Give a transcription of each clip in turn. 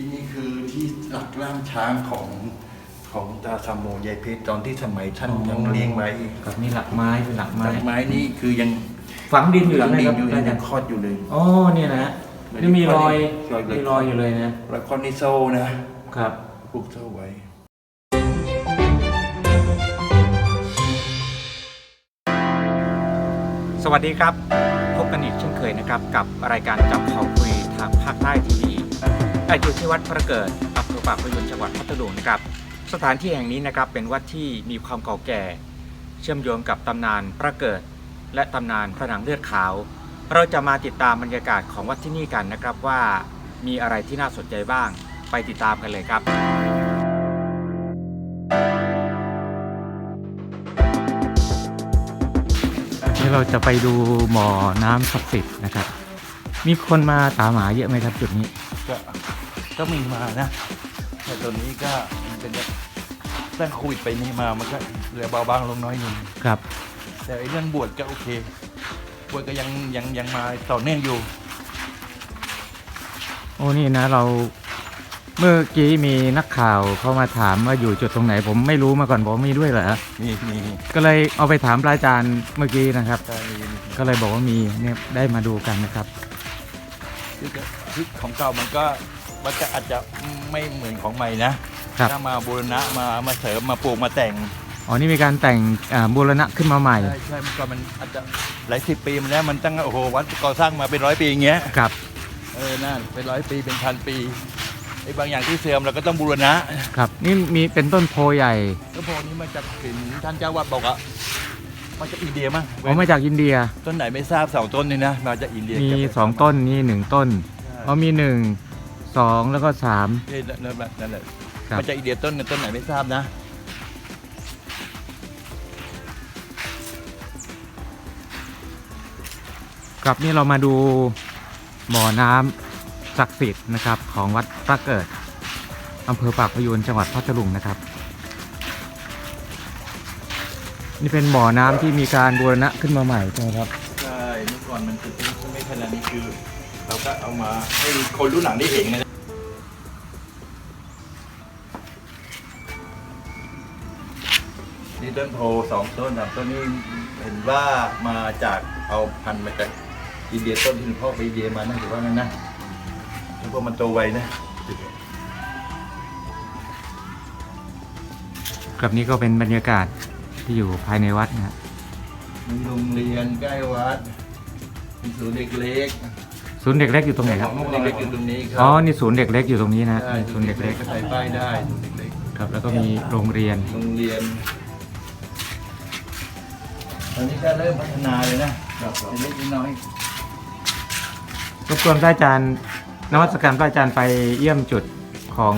ที่นี่คือที่หลักร่างช้างของของตาสามโมยายเพชรตอนที่สมัยท่านยังเลี้ยงไว้กับนี่หลักไม้เป็นหลักไม้ดอกไม้นี่คือยังฝังดินอยู่หลังนะดิคนรับอยู่อายัจางรย์คลอดอยู่เลยอ๋อเนี่ยนะฮะนี่มีรอยรอยเล็กมีรอยอยู่เลยนะแล้วก็นี่โซ่นะครับผูกโซ่ไว้สวัสดีครับ พบกันอีกเช่นเคยนะครับ กับรายการจับเขาคุยทางภาคใต้ทีวี อยู่ที่วัดพระเกิดอำเภอปากพยูนจังหวัดพัทลุงนะครับ สถานที่แห่งนี้นะครับเป็นวัดที่มีความเก่าแก่ เชื่อมโยงกับตำนานพระเกิด และตำนานพระนางเลือดขาว เราจะมาติดตามบรรยากาศของวัดที่นี่กันนะครับว่ามีอะไรที่น่าสนใจบ้าง ไปติดตามกันเลยครับ นี่เราจะไปดูหมอน้ำศักดิ์สิทธิ์นะครับ มีคนมาตามหาเยอะไหมครับจุดนี้ ก็ ก็มีมานะแต่ตอนนี้ก็มันเป็นแบบตั้งโควิดไปนี่มามันก็เหลือเบาบางลงน้อยหนึ่งครับ แต่ไอ้เรื่องบวชก็โอเค บวชก็ยังยังยังมาต่อเนื่องอยู่ โอ้นี่นะเราเมื่อกี้มีนักข่าวเขามาถามว่าอยู่จุดตรงไหน ผมไม่รู้มาก่อนบอกว่ามีด้วยเหรอมีมีก็เลยเอาไปถามพระอาจารย์เมื่อกี้นะครับใช่มีมีก็เลยบอกว่ามีเนี่ยได้มาดูกันนะครับ คือก็คือของเก่ามันก็ มันก็อาจจะไม่เหมือนของใหม่นะครับ ถ้ามาบูรณะมามาเสริมมาปลูกมาแต่งอ๋อนี่มีการแต่งอ่าบูรณะขึ้นมาใหม่ใช่ใช่เมื่อก่อนมันอาจจะหลายสิบปีมาแล้วมันตั้งโอ้โหวัดก่อสร้างมาเป็นร้อยปีอย่างเงี้ยครับเออน่าเป็นร้อยปีเป็นพันปีไอ้บางอย่างที่เสื่อมเราก็ต้องบูรณะครับ นี่มีเป็นต้นโพใหญ่ก็พวกนี้มาจากถิ่นท่านเจ้าวัดบอกอะมาจากอินเดียมั้งอ๋อมาจากอินเดียต้นไหนไม่ทราบสองต้นนี่นะมาจากอินเดียมีเก็บไว้สองต้นนี่หนึ่งต้นใช่ อ๋อมีหนึ่ง สองแล้วก็สามนี่นั่นแหละนั่นแหละครับมาจากอินเดียต้นหนึ่งต้นไหนไม่ทราบนะ ครับนี่เรามาดูบ่อน้ำศักดิ์สิทธิ์นะครับ ของวัดพระเกิดอำเภอปากพยูนจังหวัดพัทลุงนะครับ นี่เป็นบ่อน้ำที่มีการบูรณะขึ้นมาใหม่ใช่ไหมครับใช่เมื่อก่อนมันคือไม่ขนาดนี้คือ เราก็เอามาให้คนรุ่นหลังได้เห็นนะ ต้นโพสองต้นสามต้นนี้เห็นว่ามาจากเอาพันธุ์มาจากอินเดียต้นที่หลวงพ่อไปอินเดียมานะถือว่างั้นนะแล้วก็มันโตไวนะ ครับนี่ก็เป็นบรรยากาศที่อยู่ภายในวัดนะฮะมีโรงเรียนใกล้วัดมีศูนย์เด็กเล็กศูนย์เด็กเล็กอยู่ตรงไหนครับศูนย์เด็กเล็กอยู่ตรงนี้ครัอ๋อ นี่ศูนย์เด็กเล็กอยู่ตรงนี้นะใช่ศูนย์เด็กเล็กก็ใส่ป้ายได้ศูนย์เด็กเล็ก ครับ แล้วก็มีโรงเรียน โรงเรียน ตอนนี้ก็เริ่มพัฒนาเลยนะเล็กๆน้อยรบกวนพระอาจารย์นวัตการพระอาจารย์ไปเยี่ยมจุดของ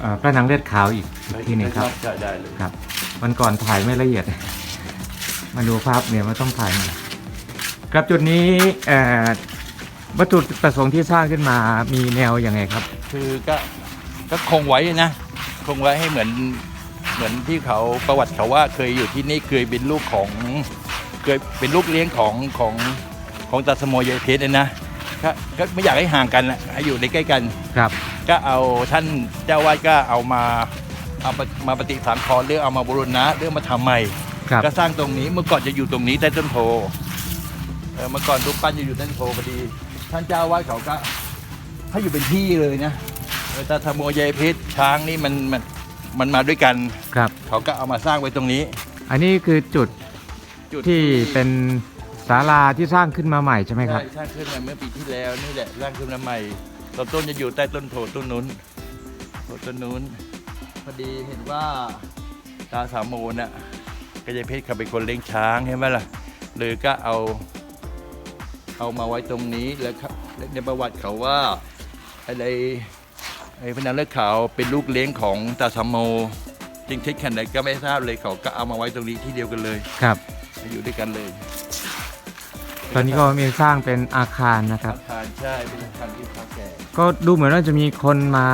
เอ่อพระนางเลือดขาวอีกๆทีหนึ่งครับ ใช่ได้เลยครับวันก่อนถ่ายไม่ละเอียด มาดูภาพเนี่ยมันต้องถ่ายมาครับจุดนี้เอ่อวัตถุประสงค์ที่สร้างขึ้นมามีแนวยังไงครับ คือก็ก็คงไว้นะ คงไว้ให้เหมือน เหมือนที่เขาประวัติเขาว่าเคยอยู่ที่นี่เคยเป็นลูกของเคยเป็นลูกเลี้ยงของของของตาสโมยายเพชรเนี่ยนะก็ก็ไม่อยากให้ห่างกันนะให้อยู่ในใกล้กันครับ ก็เอาท่านเจ้าวาดก็เอามาเอามามาปฏิสังขรณ์เรื่องเอามาบูรณะเรื่องมาทำใหม่ครับก็สร้างตรงนี้เมื่อก่อนจะอยู่ตรงนี้ใต้ต้นโพเออเมื่อก่อนรูปปั้นจะอยู่ใต้ต้นโพพอดี ท่านเจ้าวาดเขาก็ให้อยู่เป็นที่เลยนะเออตาธรรมโมยายเพชรช้างนี่มันมัน มันมาด้วยกัน ครับ เขาก็เอามาสร้างไว้ตรงนี้ อันนี้คือจุดจุดที่เป็นศาลาที่สร้างขึ้นมาใหม่ใช่ไหมครับ ใช่สร้างขึ้นมาเมื่อปีที่แล้วนี่แหละสร้างขึ้นมาใหม่ตอนต้นจะอยู่ใต้ต้นโพต้นนู้นโพต้นนู้น พอดีเห็นว่าตาสามโมน่ะก็ยายเพชรเขาเป็นคนเลี้ยงช้างใช่ไหมล่ะเลยก็เอาเอามาไว้ตรงนี้แล้วครับในประวัติเขาว่าอะไรไอ้ พนันเลือดขาวเป็นลูกเลี้ยงของตาสามโมจริงเท็จขนาดไหนก็ไม่ทราบเลยเขาก็เอามาไว้ตรงนี้ที่เดียวกันเลยครับ อยู่ด้วยกันเลยตอนนี้ก็มีสร้างเป็นอาคารนะครับ อาคารใช่เป็นอาคารที่เก่าแก่ก็ดูเหมือนว่าจะมีคนมา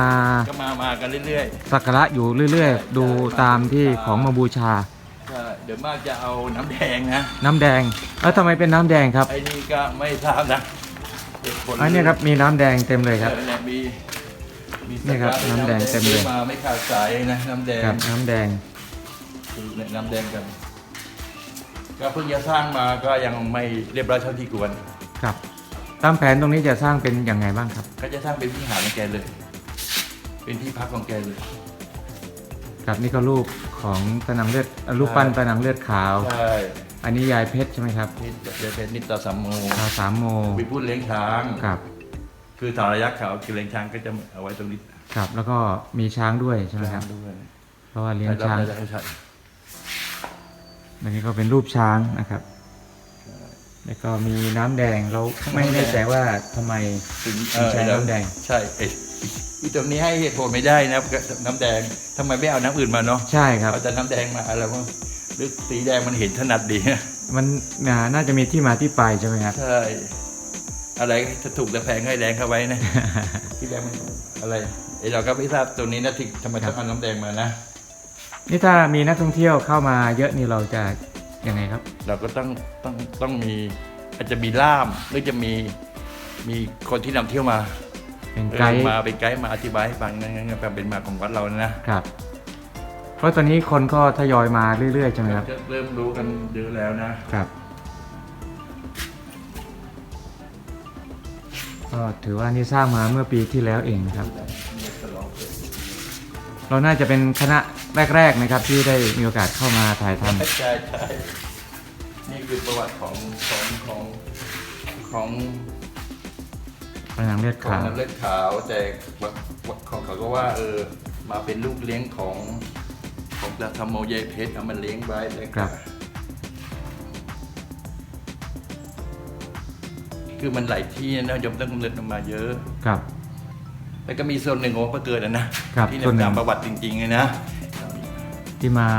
ก็มามากันเรื่อยสักการะอยู่เรื่อยๆ ดูตามที่ของมาบูชา ๆใช่เดี๋ยวมากจะเอาน้ำแดงนะน้ำแดงแล้วทำไมเป็นน้ำแดงครับไอ้นี่ก็ไม่ทราบนะเด็กคนอันนี้ครับมีน้ำแดงเต็มเลยครับ เออเนี่ยมีมี นี่ครับน้ำแดงเต็มเลยมาไม่ขาดสายนะน้ำแดงครับน้ำแดงคือน้ำแดงกัน ก็เพิ่งจะสร้างมาก็ยังไม่เรียบร้อยเท่าที่ควรครับ ตามแผนตรงนี้จะสร้างเป็นยังไงบ้างครับ ก็จะสร้างเป็นวิหารของแกเลย เป็นที่พักของแกเลยครับนี่ก็รูปของตะนังเลือดเอ่อรูปปั้นตะนังเลือดขาวใช่อันนี้ยายเพชรใช่ไหมครับนี่เดชเพชรนิตตาสัมโมชาวสามโมมีพูดเลี้ยงช้างครับ คือสารยักษ์ขาวคือเลี้ยงช้างก็จะเอาไว้ตรงนี้ครับ แล้วก็มีช้างด้วยใช่ไหมครับ ด้วยเพราะว่าเลี้ยงช้างใช่ใช่อันนี้ก็เป็นรูปช้างนะครับ แล้วก็มีน้ำแดงเราไม่แน่ใจว่าทำไมถึงถึงใช้น้ำแดง ใช่เอ้ยอีตรงนี้ให้เหตุผลไม่ได้นะน้ำแดงทำไมไม่เอาน้ำอื่นมาเนาะใช่ครับ เอาแต่น้ำแดงมาอะไรวะหรือสีแดงมันเห็นถนัดดีมันอ่าน่าจะมีที่มาที่ไปใช่ไหมครับ ใช่ อะไรจะถูกจะแพงให้แดงเข้าไว้นะที่แดงมันอะไรไอเราก็ไม่ทราบตัวนี้นะที่ทำไมต้องเอาน้ำแดงมานะนี่ถ้ามีนักท่องเที่ยวเข้ามาเยอะนี่เราจะยังไงครับ เราก็ต้องต้องต้องมีอาจจะมีล่ามหรือจะมีมีคนที่นำเที่ยวมาเป็นเออไกด์มาเป็นไกด์มาอธิบายให้ฟังงั้นงั้นเป็นมาของวัดเรานะครับ เพราะตอนนี้คนก็ทยอยมาเรื่อยๆใช่ไหมครับจะเริ่มรู้กันเยอะแล้วนะครับ ก็ถือว่านี่สร้างมาเมื่อปีที่แล้วเองนะครับ เราน่าจะเป็นคณะแรก ๆนะครับ ที่ได้มีโอกาสเข้ามาถ่ายทำใช่ใช่นี่คือประวัติของของของของพนังเลือดของขาวน้ำเลือดขาวแต่ของเขาก็ว่าเออมาเป็นลูกเลี้ยงของของพระธรรมโมเยเพชรเอามาเลี้ยงไว้แล้วก็ คือมันหลายที่นะยมต้องกำเนิดมาเยอะ ครับ แล้วก็มีส่วนหนึ่งของพระเกิดอะนะครับที่ส่วนหนึ่ตามงประวัติจริงๆเลยนะ ที่มา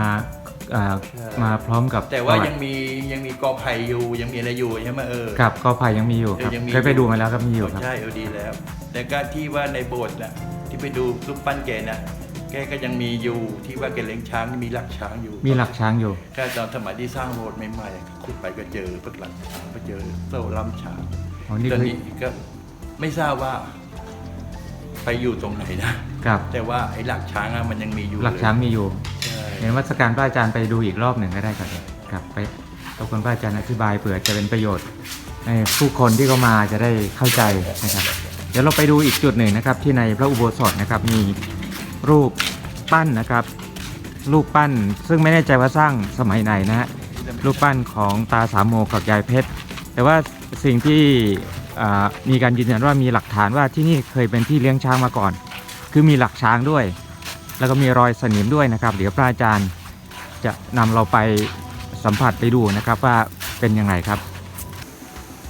อ่าใช่ มาพร้อมกับแต่ว่าประติยังมียังมีกอไผ่อยู่ยังมีอะไรอยู่ใช่ไหมเออ ครับก็ไผ่ยังมีอยู่ครับเออยังมี เคยไปดูมาแล้วครับมีอยู่ครับ ใช่เออดีแล้ว แต่ก็ที่ว่าในโบสถ์น่ะที่ไปดูรูปปั้นแกน่ะแกก็ยังมีอยู่ที่ว่าแกเลี้ยงช้างมีหลักช้างอยู่มีหลักช้างอยู่ ก็ตอนสมัยที่สร้างโบสถ์ใหม่ๆขุดไปก็เจอพวกหลักช้างก็เจอโซ่ลำช้าง อ๋อนี่ตอนคือนี้ก็ไม่ทราบว่า ไปอยู่ตรงไหนนะครับแต่ว่าไอ้หลักช้างอะมันยังมีอยู่หลักช้างมีอยู่ใช่เห็นวัสการพระอาจารย์ไปดูอีกรอบหนึ่งก็ได้ครับครับไปรบกวนพระอาจารย์อธิบายเผื่อจะเป็นประโยชน์ให้ผู้คนที่เขามาจะได้เข้าใจนะครับ เดี๋ยวเราไปดูอีกจุดหนึ่งนะครับ ที่ในพระอุโบสถนะครับมีรูปปั้นนะครับ รูปปั้นซึ่งไม่แน่ใจว่าสร้างสมัยไหนนะฮะ รูปปั้นของตาสามโมกับยายเพชร แต่ว่า สิ่งที่มีการยืนยันว่ามีหลักฐานว่าที่นี่เคยเป็นที่เลี้ยงช้างมาก่อน คือมีหลักช้างด้วย แล้วก็มีรอยสนิมด้วยนะครับ เดี๋ยวพระอาจารย์จะนำเราไปสัมผัสไปดูนะครับว่าเป็นยังไงครับ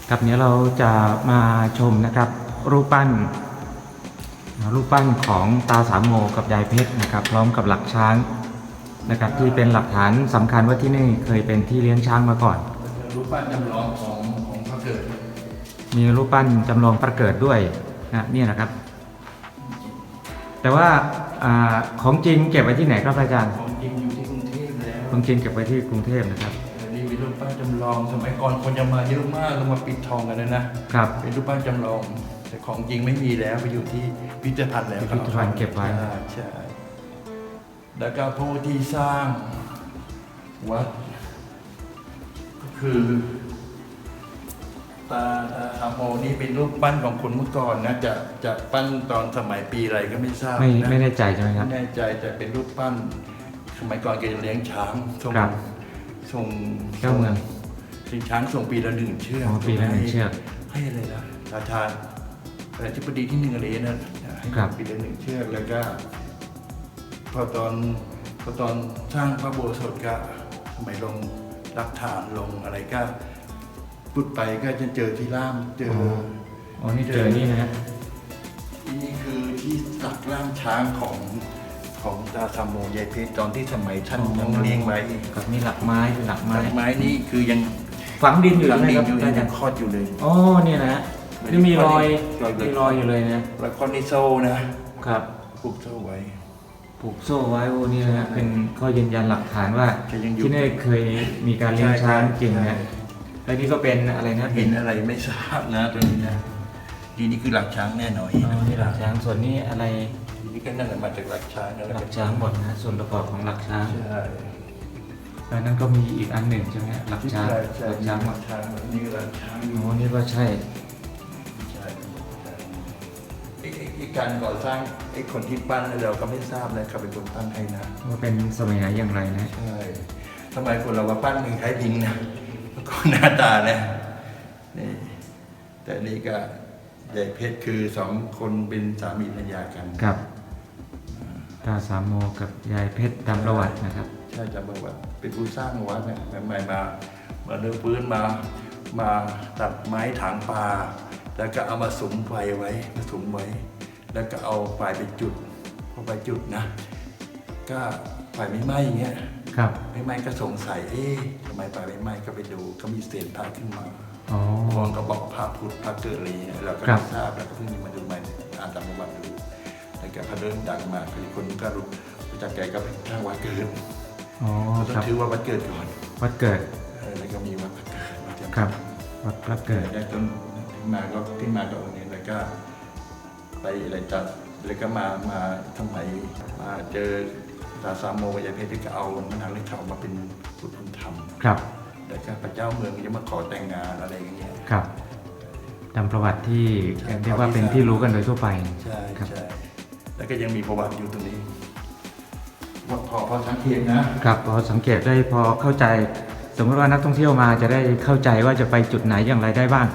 ครับเนี้ยเราจะมาชมนะครับ รูปปั้น รูปปั้นของตาสามโมกับยายเพชรนะครับ พร้อมกับหลักช้างนะครับที่เป็นหลักฐานสำคัญว่าที่นี่เคยเป็นที่เลี้ยงช้างมาก่อนรูปปั้นจำลองของ ระเกิดมีรูปปั้นจำลองประเกิดด้วยนะเนี่ยนะครับ แต่ว่าอาของจริงเก็บไว้ที่ไหนครับอาจารย์ ของจริงอยู่ที่กรุงเทพแล้วของจริงเก็บไว้ที่กรุงเทพนะครับอันนี้มีรูปปั้นจำลอง สมัยก่อนคนจะมาเยอะมากแล้วมาปิดทองกันเลยนะครับ เป็นรูปปั้นจำลอง แต่ของจริงไม่มีแล้วไปอยู่ที่พิพิธภัณฑ์แล้วพิพิธภัณฑ์เก็บไว้ ใช่ใช่แล้วก็ผู้ที่สร้างวัดก็คือ ตาตาธรรมโมนี่เป็นรูปปั้นของคนเมื่อก่อนนะจะจะปั้นตอนสมัยปีอะไรก็ไม่ทราบไม่นะไม่แน่ใจใช่ไหมครับ ไม่แน่ใจแต่เป็นรูปปั้น สมัยก่อนแกจะเลี้ยงช้างส่งครับส่งเจ้าเมืองเลี้ยงช้างส่งปีละหนึ่งเชือกอ๋อปีละหนึ่งเชือกให้อะไรนะราชาอะไรที่ปดีที่หนึ่งอะไรนั่นให้ครับ ปีละหนึ่งเชือกแล้วก็ พอตอนพอตอนสร้างพระโบสถก็สมัยลงรักฐานลงอะไรก็ พุดไปก็จะเจอที่ล่ามเจออ๋ออ๋อนี่เจอนี่นะฮะนี่คือที่สักล่างช้างของของตาสามโมยายเพชรตอนที่สมัยท่านยังเลี้ยงไว้กับมีหลักไม้เป็นหลักไม้ไม้ไม้นี่คือยังฝังดินอยู่หลังนะดิคนรับอยู่อายัจารงย์คลอดอยู่เลยอ๋อเนี่ยนะฮะนี่มีรอยรอยเล็กมีรอยอยู่เลยนะแล้วคอนนิโซนะครับผูกโซ่ไว้ผูกโซ่ไว้โอ้นี่นะฮะเป็นข้อยืนยันหลักฐานว่าจะยังอยู่ที่นี่เคยมีการเลี้ยงใช่ช้างใช่จริงนะ แล้วนี่ก็เป็นอะไรนะเห็นอะไรไม่ทราบนะตรงนี้นะทีนี้คือหลักช้างแน่นอนอ๋อนี่หลักช้างส่วนนี้อะไรทีนี้ก็นั่นแหละมาจากหลักช้างนั่นแหหลัละกช้างหมดนะส่วนประกอบของหลักช้างใช่แล้วนั่นก็มีอีกอันหนึ่งใช่ไหมหลักช้างใช่ใช่หลักช้างหลักช้างนี่หลักช้างโอ้นี่ก็ใช่ใช่ ใช่ไอ้ไอ้ไอ้การก่อสร้างไอ้คนที่ปั้นเราก็ไม่ทราบนะเขาเป็นคนปั้นให้นะว่าเป็นสมัยไหนอย่างไรนะ ใช่ทำไมคนเราว่าปั้นมือคล้ายลิงนะแล้ว ก็หน้าตานะนี่แต่นี่ก็ใหญ่เพชรคือสองคนเป็นสามีภรรยากันกับตาสามโมกับยายเพชรตามประวัตินะครับ ใช่จะบอกว่าเป็นผู้สร้างวัดเนี่ยใหม่ๆมามาเดินพื้นมามาตัดไม้ถางปลาแล้วก็เอามาสุมไฟไว้มาสุมไว้ แล้วก็เอาไฟไปจุดพอไปจุดนะ ก็ไฟไม่ไหม้อย่างเงี้ย ครับไม่ไหม้ก็สงสัยเอ๊ะทำไมไฟไม่ไหม้ก็ไปดูก็มีเศษพระขึ้นมาอ๋อมองก็บอกพระพุทธพระเกิดอะไรเงี้ยเราก็ครัไม่บ ทราบเราก็เพิ่งมาดูมาอ่านตามประวัติดูแล้วก็พอเริ่มดังมาคือคนก็รู้รู้จักแกก็เป็นทางวัดเกิดอ๋อต้อครังบถือว่าวัดเกิดก่อนวัดเกิดเออแล้วก็มีวัดพระเกิดวัดเกิด ครับวัดพระเกิดแล้วต้นที่มาก็ที่มาก็องค์นี้แล้วก็ไปอะไรจัดแล้วก็มามาทำไมมาเจอ ตาสามโมกับยายเพชรที่ก็เอามานางเล็กเขามาเป็นบุตรบุญธรรมครับแล้วก็พระเจ้าเมืองก็จะมาขอแต่งงานอะไรอย่างเงี้ย ครับตามประวัติที่ใช่ เรียกว่าเป็นที่รู้กันโดยทั่วไป ใช่ครับ ใช่แล้วก็ยังมีประวัติอยู่ตรงนี้ว่าพอพอสังเกตนะครับพอสังเกตได้พอเข้าใจ สมมติว่านักท่องเที่ยวมาจะได้เข้าใจว่าจะไปจุดไหนอย่างไรได้บ้าง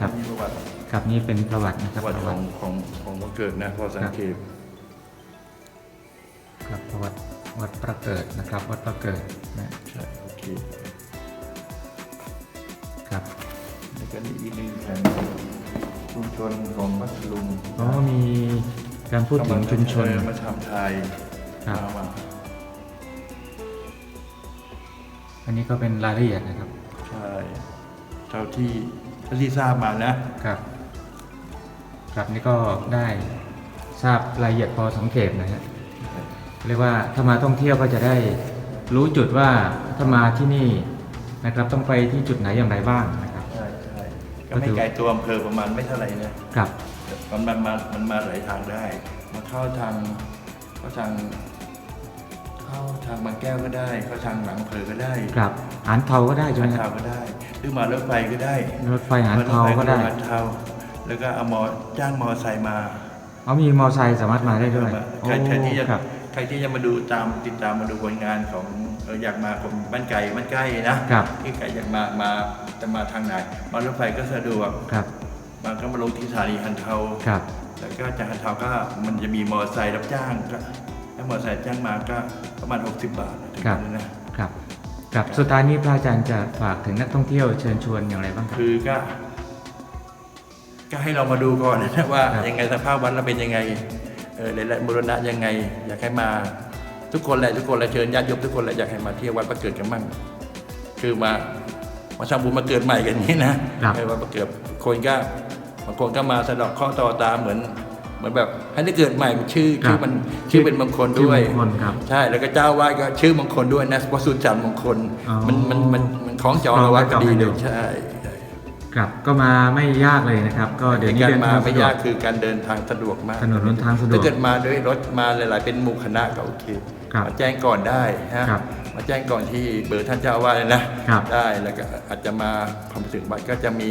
ครับ มีประวัติครับนี่เป็นประวัตินะคปรับระวัติประขวัองติ ของของวัดเกิดนะพอสังเกตครับประ วัติวัดประเกิดนะครับ วัดประเกิดนะใช่โอเคครับแล้วก็นี่อีกหนึ่งแผนชุมชนของพัทลุงอ๋อมีการพูดถึงชุมชนเออมาทำไทยครับมามาอันนี้ก็เป็นรายละเอียดนะครับใช่เท่าที่เท่าที่ทราบมานะครับ ครับนี่ก็ได้ทราบรายละเอียดพอสังเกตนะฮะ เรียกว่าถ้ามาท่องเที่ยวก็จะได้รู้จุดว่าถ้ามาที่นี่นะครับต้องไปที่จุดไหนอย่างไรบ้างนะครับ ใช่ใช่ก็ก็ไม่ถือไกลตัวอำเภอประมาณไม่เท่าไหร่นะครับ มันมันมามันมาหลายทางได้ มาเข้าทางเข้าทาง เข้าทางบางแก้วก็ได้ เข้าทางหลังอำเภอก็ได้ครับหานเทาก็ได้ใช่ไหมทางคเทารับก็ได้ หรือมารถไฟก็ได้รถไฟหานเทาก็ได้รถฟหานเทาแล้วก็เอามอจ้างมอไซค์มาเอามีมอไซค์สามารถมาได้ด้วยใครใครที่จะโอ้ครับ ใครที่จะมาดูตามติดตามมาดูผลงานของเอออยากมาคนบ้านไกลบ้านใกล้นะครับ ที่ใครอยากมามาจะมาทางไหนมารถไฟก็สะดวกครับมาก็มาลงที่สถานีฮันเทาครับ แล้วก็จากฮันเทาก็มันจะมีมอเตอร์ไซค์รับจ้างก็ถ้ามอเตอร์ไซค์จ้างมาก็ประมาณ 60 บาทถึงครับ นั้นนะ ครับครับสุดท้ายนี้พระอาจารย์จะฝากถึงนักท่องเที่ยวเชิญชวนอย่างไรบ้างครับ คือก็ก็ให้เรามาดูก่อนนะว่าครับ ยังไงสภาพวัดเราเป็นยังไง เออและบูรณะยังไง อยากให้มาทุกคนแหละทุกคนแหละเชิญญาติโยมทุกคนแหละอยากให้มาเที่ยววัดประเกิดกันมั่งคือมามาทำบุญมาเกิดใหม่กันอย่างนี้นะครับเออวัดประเกิดคนก็บางคนก็มาสะเดอกข้อต่อตามเหมือนเหมือนแบบให้ได้เกิดใหม่มันชื่อครับชื่อมันชื่อเป็นมงคลด้วยชื่อมงคลครับใช่แล้วก็เจ้าวาดก็ชื่อมงคลด้วยนะวสุจันทร์มงคลอ๋อมันมันมันมันของจองเอาไว้พอดีเลยใช่ใช่ ครับก็มาไม่ยากเลยนะครับ ก็เดี๋ยวนี้การเดินมาทางไม่สะดวก ยากคือการเดินทางสะดวกมากถนนหนทางสะดวกถ้าเกิดมาด้วยรถมาหลาย ๆ เป็นหมู่คณะก็โอเคครับมาแจ้งก่อนได้นะครับมาแจ้งก่อนที่เบอร์ท่านเจ้าอาวาสเลยนะครับ ได้แล้วก็อาจจะมาพอมาถึงวัดก็จะมี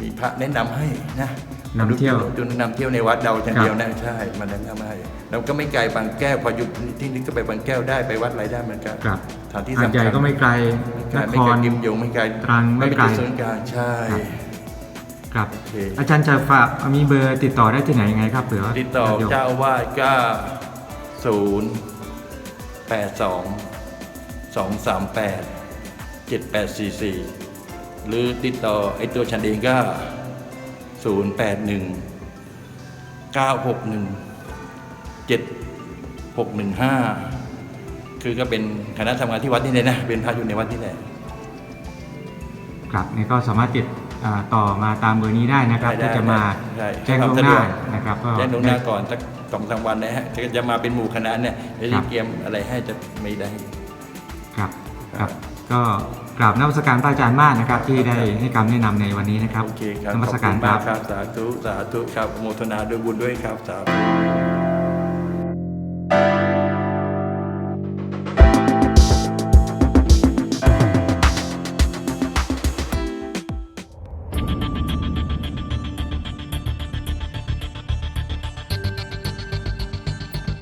มีพระแนะนำให้นะ นำเที่ยวจุนนำเที่ยวในวัดเราอย่างครับเดียวนะใช่มาแนะนำให้เราก็ไม่ไกลบางแก้วพออยู่ที่นี่ก็ไปบางแก้วได้ไปวัดอะไรได้เหมือนกันครับสถานที่หาดสำใหญ่คัญก็ไม่ไกลไม่นไกลไม่คไกลรกิมยงไม่ไกลตรังไม่ไกลเป็นจุดศูนย์กลางใช่ครับโอเคอาจารย์จะฝากมีเบอร์ติดต่อได้ที่ไหนยังไงครับเผื่อว่าติดต่อญาโยมเจ้าอาวาสก็ศูนย์แปดสองสองสามแปดเจ็ดแปดสี่สี่หรือติดต่อไอตัวฉันเองก็ ศูนย์แปดหนึ่งเก้าหกหนึ่งเจ็ดหกหนึ่งห้าคือก็เป็นคณะทำงานที่วัดนี่เลยนะ เป็นพระอยู่ในวัดนี่แหละ ครับนี่ก็สามารถติดอ่าต่อมาตามเบอร์นี้ได้นะครับได้ถ้าจะมาได้แจ้งล่วงหน้านะครับก็ แจ้งล่วงหน้าก่อนสักสองสามวันนะฮะจะจะมาเป็นหมู่คณะเนี่ยจะครัได้บเตรียมอะไรให้จะไม่ได้ ครับครับ ก็กราบนมัสการพระอาจารย์มากนะครับ ที่ได้ให้คำแนะนำในวันนี้นะครับโอเคครับนมัสการขอบคณรับ ครับ สาธุ สาธุ ครับอนุโมทนาด้วยบุญด้วยครับ สาธุ